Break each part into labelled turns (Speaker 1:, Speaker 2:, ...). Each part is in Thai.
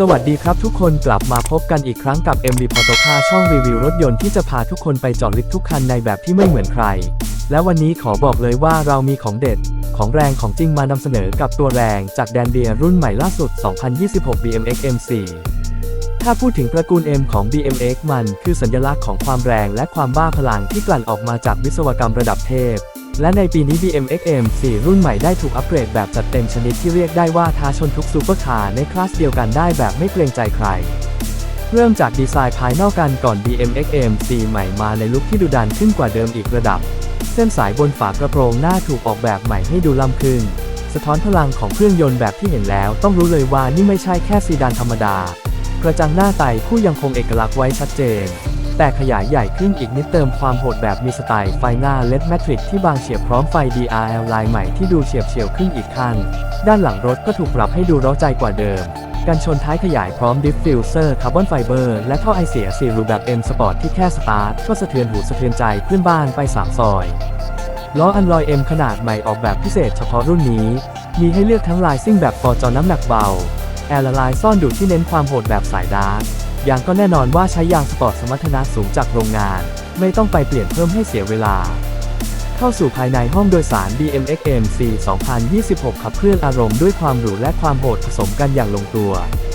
Speaker 1: สวัสดีครับทุกคนกลับมาพบกันอีกครั้งกับ MV p o t o c a ช่องรีวิวรถยนต์ที่จะพาทุกคนไปเจอดลึกทุกคันในแบบที่ไม่เหมือนใคร และวันนี้ขอบอกเลยว่าเรามีของเด็ด ของแรงของจริงมานำเสนอกับตัวแรงจากแดนเบียร์รุ่นใหม่ล่าสุด 2026 BMX M4 ถ้าพูดถึงตระกูล M ของ BMX มันคือสัญลักษณ์ของความแรงและความบ้าพลังที่กลั่นออกมาจากวิศวกรรมระดับเทพ และในปีนี้ BMX M4 รุ่นใหม่ได้ถูกอัปเกรดแบบจัดเต็มชนิดที่เรียกได้ว่าท้าชนทุกซูเปอร์คาร์ในคลาสเดียวกันได้แบบไม่เกรงใจใคร เริ่มจากดีไซน์ภายนอกกันก่อน BMX M4 ใหม่มาในลุคที่ดุดันขึ้นกว่าเดิมอีกระดับ เส้นสายบนฝากระโปรงหน้าถูกออกแบบใหม่ให้ดูล้ำขึ้น สะท้อนพลังของเครื่องยนต์แบบที่เห็นแล้ว ต้องรู้เลยว่านี่ไม่ใช่แค่ซีดานธรรมดา กระจังหน้าไต่คู่ยังคงเอกลักษณ์ไว้ชัดเจน แต่ขยายใหญ่ขึ้นอีกนิดเติมความโหดแบบมีสไตล์ไฟหน้าเลดแมทริกที่บางเฉียบพร้อมไฟ DRL ลายใหม่ที่ดูเฉียบเฉียวขึ้นอีกขั้น ด้านหลังรถก็ถูกปรับให้ดูร้าใจกว่าเดิม กันชนท้ายขยายพร้อมดิฟฟิวเซอร์คาร์บอนไฟเบอร์และท่อไอเสีย4รูแบบ M Sport ที่แค่สตาร์ทก็สะเทือนหูสะเทือนใจเพื่อนบ้านไป3ซอยล้ออันลอย M ขนาดใหม่ออกแบบพิเศษเฉพาะรุ่นนี้ มีให้เลือกทั้งลายซิ่งแบบฟอร์จอน้ำหนักเบา แอร์ละลายซ่อนดูที่เน้นความโหดแบบสายดาร์ก ยางก็แน่นอนว่าใช้ยางสปอร์ตสมรรถนะสูงจากโรงงาน ไม่ต้องไปเปลี่ยนเพิ่มให้เสียเวลา เข้าสู่ภายในห้องโดยสาร BMX M4 2026 ขับเคลื่อนอารมณ์ด้วยความหรูและความโหดผสมกันอย่างลงตัว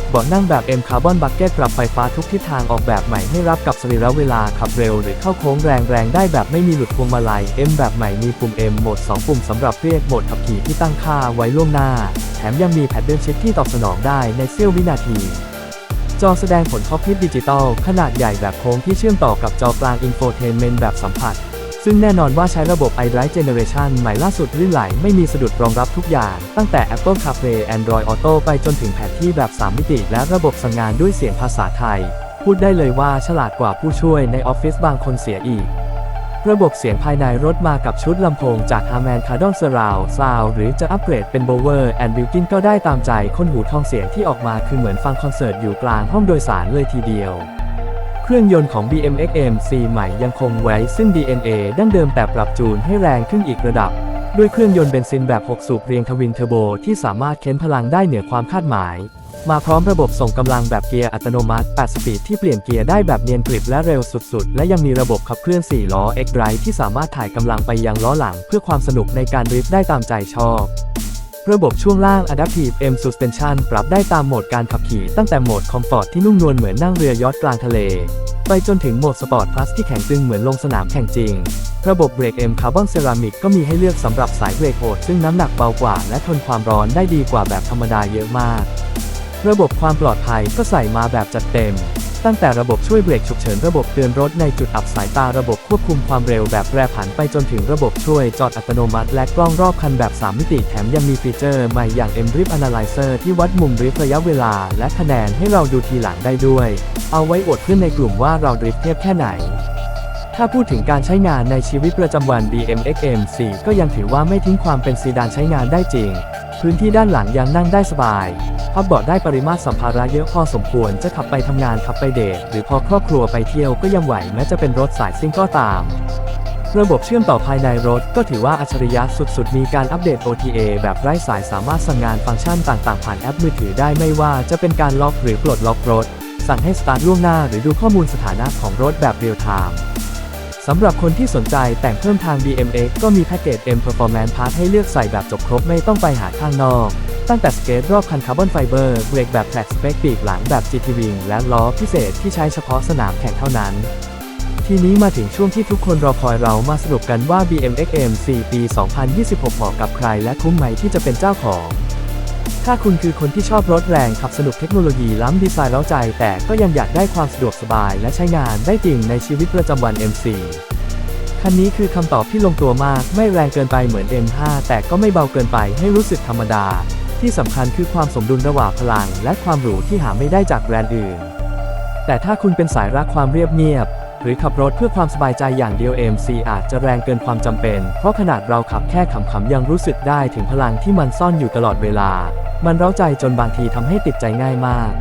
Speaker 1: เบาะนั่งแบบ M Carbon Bucket ปรับไฟฟ้าทุกทิศทางออกแบบใหม่ให้รับกับสรีระเวลาขับเร็วหรือเข้าโค้งแรงๆได้แบบไม่มีหลุดพวงมาลัย M แบบใหม่มีปุ่ม M โหมด 2 ปุ่มสำหรับเรียกโหมดขับขี่ที่ตั้งค่าไว้ล่วงหน้า แถมยังมีแพดเดิลชิปที่ตอบสนองได้ในเสี้ยววินาที จอแสดงผลคอพิษดิจิตอลขนาดใหญ่แบบโค้งที่เชื่อมต่อกับจอกลางอินโฟเทนเมนต์แบบสัมผัส ซึ่งแน่นอนว่าใช้ระบบ iDrive Generation ใหม่ล่าสุดลื่นไหลไม่มีสะดุดรองรับทุกอย่าง ตั้งแต่ Apple CarPlay Android Auto ไปจนถึงแผนที่แบบ 3 มิติ และระบบสั่งงานด้วยเสียงภาษาไทย พูดได้เลยว่าฉลาดกว่าผู้ช่วยในออฟฟิศบางคนเสียอีก ระบบเสียงภายในรถมากับชุดลำโพงจาก Harman Kardon Surround Sound หรือจะอัปเกรดเป็น Bower and Wilkin ก็ได้ตามใจคนหูทองเสียงที่ออกมาคือเหมือนฟังคอนเสิร์ตอยู่กลางห้องโดยสารเลยทีเดียวเครื่องยนต์ของ BMX M4 ใหม่ยังคงไว้ซึ่ง DNA ดั้งเดิมแต่ปรับจูนให้แรงขึ้นอีกระดับ ด้วยเครื่องยนต์เบนซินแบบ 6 สูบเรียงทวินเทอร์โบที่สามารถเค้นพลังได้เหนือความคาดหมาย มาพร้อมระบบส่งกำลังแบบเกียร์อัตโนมัติ 8 สปีดที่เปลี่ยนเกียร์ได้แบบเนียนกริบและเร็วสุดๆ และยังมีระบบขับเคลื่อน 4 ล้อ X Drive ที่สามารถถ่ายกำลังไปยังล้อหลัง เพื่อความสนุกในการดริฟต์ได้ตามใจชอบ ระบบช่วงล่าง Adaptive M Suspension ปรับได้ตามโหมดการขับขี่ตั้งแต่โหมด Comfort ที่นุ่มนวลเหมือนนั่งเรือยอทกลางทะเล ไปจนถึงโหมด Sport Plus ที่แข็งตึงเหมือนลงสนามแข่งจริง ระบบเบรก M Carbon Ceramic ก็มีให้เลือกสำหรับสายเบรกโหดซึ่งน้ำหนักเบากว่า และทนความร้อนได้ดีกว่าแบบธรรมดาเยอะมาก ระบบความปลอดภัยก็ใส่มาแบบจัดเต็ม ตั้งแต่ระบบช่วยเบรกฉุกเฉินระบบเตือนรถในจุดอับสายตาระบบควบคุมความเร็วแบบแปรผันไปจนถึงระบบช่วยจอดอัตโนมัติ และกล้องรอบคันแบบ 3 มิติแถมยังมีฟีเจอร์ใหม่อย่าง M Drift Analyzer ที่วัดมุมริฟระยะเวลา และคะแนนให้เราดูทีหลังได้ด้วย เอาไว้อวดเพื่อนในกลุ่มว่าเราดริฟต์เทพแค่ไหนถ้าพูดถึงการใช้งานในชีวิตประจำวัน BMX M4 ก็ยังถือว่าไม่ทิ้งความเป็นซีดานใช้งานได้จริง พื้นที่ด้านหลังยังนั่งได้สบาย พับเบาะได้ปริมาตรสัมภาระเยอะพอสมควรจะขับไปทำงานขับไปเดทหรือพอครอบครัวไปเที่ยวก็ยังไหวแม้จะเป็นรถสายซิ่งก็ตาม ระบบเชื่อมต่อภายในรถก็ถือว่าอัจฉริยะสุดๆ มีการอัปเดต OTA แบบไร้สายสามารถสั่งงานฟังก์ชันต่างๆ ผ่านแอปมือถือได้ไม่ว่าจะเป็นการล็อกหรือปลดล็อกรถ สั่งให้สตาร์ทล่วงหน้าหรือดูข้อมูลสถานะของรถแบบเรียลไทม์สำหรับคนที่สนใจแต่งเพิ่มทาง BMX ก็มีแพ็กเกจ M Performance Pass ให้เลือกใส่แบบจบครบไม่ต้องไปหาข้างนอก ตั้งแต่สเกตรอบคันคาร์บอนไฟเบอร์เบรกแบบแฟลกสเปคปีกหลังแบบ GT Wing และล้อพิเศษที่ใช้เฉพาะสนามแข่งเท่านั้น ทีนี้มาถึงช่วงที่ทุกคนรอคอยเรามาสรุปกันว่า BMX M4 ปี 2026เหมาะกับใครและคุ้มไหมที่จะเป็นเจ้าของถ้าคุณคือคนที่ชอบรถแรงขับสนุกเทคโนโลยีล้ำดีไซน์เล้าใจ แต่ก็ยังอยากได้ความสะดวกสบายและใช้งานได้จริงในชีวิตประจำวัน M4 คันนี้คือคำตอบที่ลงตัวมากไม่แรงเกินไปเหมือน M5 แต่ก็ไม่เบาเกินไปให้รู้สึกธรรมดา ที่สำคัญคือความสมดุลระหว่างพลังและความหรูที่หาไม่ได้จากแบรนด์อื่น แต่ถ้าคุณเป็นสายรักความเรียบเงียบ หรือขับรถเพื่อความสบายใจอย่างเดียว MC อาจจะแรงเกินความจำเป็น เพราะขนาดเราขับแค่ขำๆยังรู้สึกได้ถึงพลังที่มันซ่อนอยู่ตลอดเวลา มันเร้าใจจนบางทีทำให้ติดใจง่ายมาก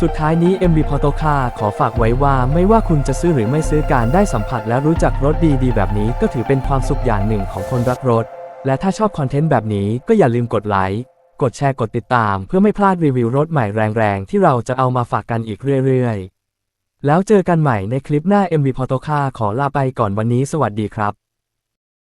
Speaker 1: สุดท้ายนี้ MB p o t o c a ขอฝากไว้ว่าไม่ว่าคุณจะซื้อหรือไม่ซื้อการได้สัมผัสและรู้จักรถดีๆ แบบนี้ก็ถือเป็นความสุขอย่างหนึ่งของคนรักรถ และถ้าชอบคอนเทนต์แบบนี้ก็อย่าลืมกดไลค์ กดแชร์กดติดตามเพื่อไม่พลาดรีวิวรถใหม่แรงๆ ที่เราจะเอามาฝากกันอีกเรื่อยๆ แล้วเจอกันใหม่ในคลิปหน้า MV p o t o k a ขอลาไปก่อนวันนี้สวัสดีครับ